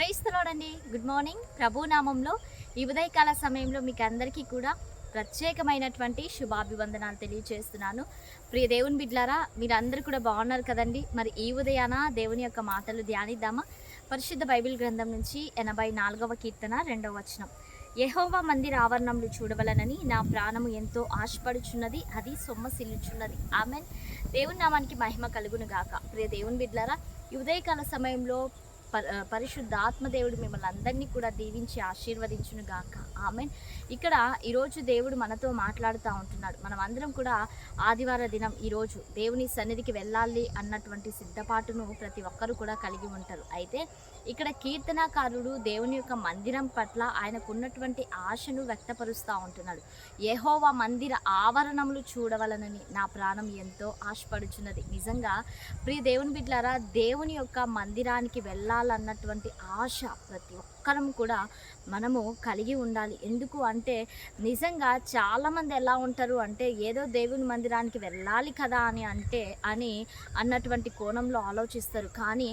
ప్రైస్తలోడండి good morning. ప్రభునామంలో ఈ ఉదయకాల సమయంలో మీకు అందరికీ కూడా ప్రత్యేకమైనటువంటి శుభాభివందనాలు తెలియజేస్తున్నాను ప్రియ దేవుని బిడ్లారా మీరందరూ కూడా బాగున్నారు కదండి? మరి ఈ ఉదయాన దేవుని యొక్క మాటలు ధ్యానిద్దామా? పరిశుద్ధ బైబిల్ గ్రంథం నుంచి ఎనభై నాలుగవ కీర్తన రెండవ వచనం. యహోవా మందిర ఆవరణములు చూడవలనని నా ప్రాణము ఎంతో ఆశపడుచున్నది అది సొమ్మసిల్లుచున్నది. ఆమెన్. దేవుని నామానికి మహిమ కలుగును గాక ప్రియ దేవుని బిడ్లారా ఈ ఉదయకాల సమయంలో పరిశుద్ధ ఆత్మదేవుడు మిమ్మల్ని అందరినీ కూడా దీవించి ఆశీర్వదించును గాక ఆమె ఇక్కడ ఈరోజు దేవుడు మనతో మాట్లాడుతూ ఉంటున్నాడు. మనం అందరం కూడా ఆదివార దినం ఈరోజు దేవుని సన్నిధికి వెళ్ళాలి అన్నటువంటి సిద్ధపాటును ప్రతి ఒక్కరూ కూడా కలిగి ఉంటారు. అయితే ఇక్కడ కీర్తనాకారుడు దేవుని యొక్క మందిరం పట్ల ఆయనకున్నటువంటి ఆశను వ్యక్తపరుస్తూ ఉంటున్నాడు. యహోవా మందిర ఆవరణములు చూడవలనని నా ప్రాణం ఎంతో ఆశపడుచున్నది. నిజంగా ప్రియ దేవుని బిడ్లారా దేవుని యొక్క మందిరానికి వెళ్ళాలి ఉండాలన్నటువంటి ఆశ ప్రతి ఒక్కరం కూడా మనము కలిగి ఉండాలి. ఎందుకు అంటే నిజంగా చాలామంది ఎలా ఉంటారు అంటే ఏదో దేవుని మందిరానికి వెళ్ళాలి కదా అని అంటే అని అన్నటువంటి కోణంలో ఆలోచిస్తారు. కానీ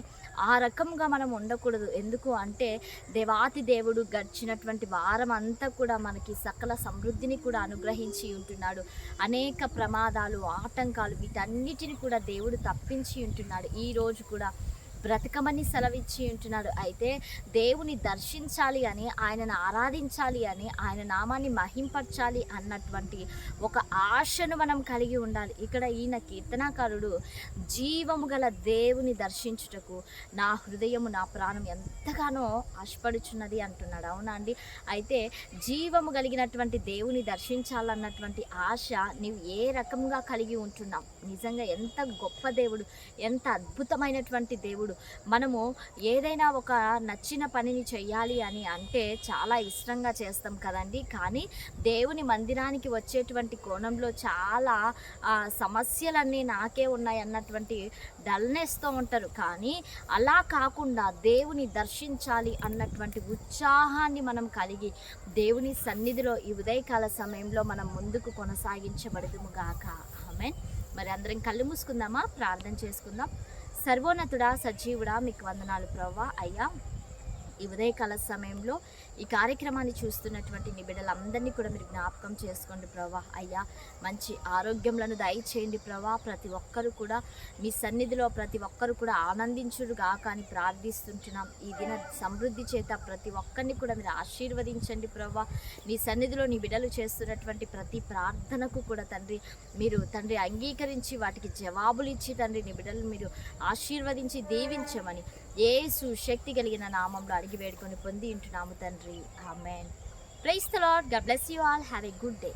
ఆ రకంగా మనం ఉండకూడదు. ఎందుకు అంటే దేవాతి దేవుడు గడిచినటువంటి వారం అంతా కూడా మనకి సకల సమృద్ధిని కూడా అనుగ్రహించి ఉంటున్నాడు. అనేక ప్రమాదాలు ఆటంకాలు వీటన్నిటిని కూడా దేవుడు తప్పించి ఉంటున్నాడు. ఈ రోజు కూడా బ్రతకమని సెలవిచ్చి ఉంటున్నాడు. అయితే దేవుని దర్శించాలి అని ఆయనను ఆరాధించాలి అని ఆయన నామాన్ని మహింపరచాలి అన్నటువంటి ఒక ఆశను మనం కలిగి ఉండాలి. ఇక్కడ ఈయన కీర్తనాకారుడు జీవము గల దేవుని దర్శించుటకు నా హృదయము నా ప్రాణం ఎంతగానో ఆశపడుచున్నది అంటున్నాడు. అవునా అండి? అయితే జీవము కలిగినటువంటి దేవుని దర్శించాలన్నటువంటి ఆశ నీవు ఏ రకంగా కలిగి ఉంటున్నావు? నిజంగా ఎంత గొప్ప దేవుడు ఎంత అద్భుతమైనటువంటి దేవుడు మనము ఏదైనా ఒక నచ్చిన పనిని చెయ్యాలి అని అంటే చాలా ఇష్టంగా చేస్తాం కదండి. కానీ దేవుని మందిరానికి వచ్చేటువంటి కోణంలో చాలా సమస్యలన్నీ నాకే ఉన్నాయి అన్నటువంటి డల్నెస్తో ఉంటారు. కానీ అలా కాకుండా దేవుని దర్శించాలి అన్నటువంటి ఉత్సాహాన్ని మనం కలిగి దేవుని సన్నిధిలో ఈ ఉదయకాల సమయంలో మనం ముందుకు కొనసాగించబడదుము గాక. ఆమెన్. మరి అందరం కళ్ళు మూసుకుందామా? ప్రార్థన చేసుకుందాం. సర్వోన్నతుడా సజీవుడా మీకు వందనాలు ప్రవ్వా అయ్యా. ఈ ఉదయకాల సమయంలో ఈ కార్యక్రమాన్ని చూస్తున్నటువంటి నీ బిడ్డలందరినీ కూడా మీరు జ్ఞాపకం చేసుకోండి ప్రభా. అయ్యా మంచి ఆరోగ్యంలను దయచేయండి ప్రభా. ప్రతి ఒక్కరు కూడా మీ సన్నిధిలో ప్రతి ఒక్కరు కూడా ఆనందించుడుగా కానీ ప్రార్థిస్తుంటున్నాం. ఈ దిన సమృద్ధి చేత ప్రతి ఒక్కరిని కూడా మీరు ఆశీర్వదించండి ప్రభా. నీ సన్నిధిలో నీ బిడ్డలు చేస్తున్నటువంటి ప్రతి ప్రార్థనకు కూడా తండ్రి మీరు తండ్రి అంగీకరించి వాటికి జవాబులు ఇచ్చి తండ్రి నీ బిడ్డలు మీరు ఆశీర్వదించి దీవించమని. ఏసు శక్తి కలిగిన నామంలో అడిగి వేడుకొని పొంది ఇంటున్నాము తండ్రి. Amen. Praise the lord god bless you all. Have a good day.